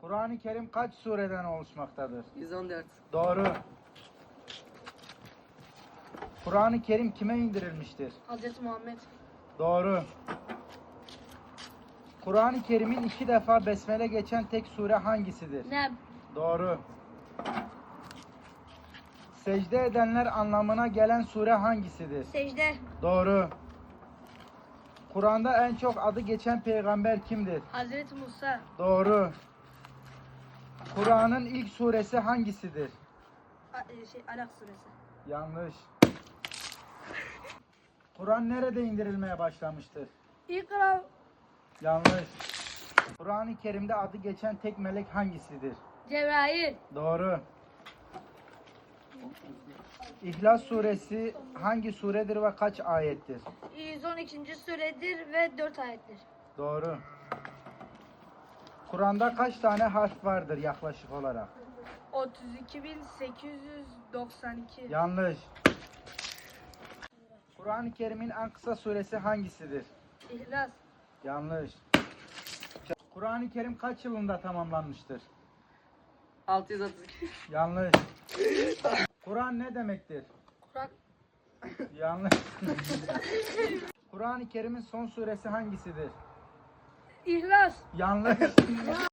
Kur'an-ı Kerim kaç sureden oluşmaktadır? 114. Doğru. Kur'an-ı Kerim kime indirilmiştir? Hazreti Muhammed. Doğru. Kur'an-ı Kerim'in iki defa besmele geçen tek sure hangisidir? Ne? Doğru. Secde edenler anlamına gelen sure hangisidir? Secde. Doğru. Kur'an'da en çok adı geçen peygamber kimdir? Hazreti Musa. Doğru. Kur'an'ın ilk suresi hangisidir? A- e, şey, Alak suresi. Yanlış. Kur'an nerede indirilmeye başlamıştır? İkra. Yanlış. Kur'an-ı Kerim'de adı geçen tek melek hangisidir? Cebrail. Doğru. İhlas suresi hangi suredir ve kaç ayettir? 112. suredir ve 4 ayettir. Doğru. Kur'an'da kaç tane harf vardır yaklaşık olarak? 32.892. Yanlış. Kur'an-ı Kerim'in en kısa suresi hangisidir? İhlas. Yanlış. Kur'an-ı Kerim kaç yılında tamamlanmıştır? 632. Yanlış. Kur'an ne demektir? Kur'an. Yanlış. Kur'an-ı Kerim'in son suresi hangisidir? İhlas. Yanlış.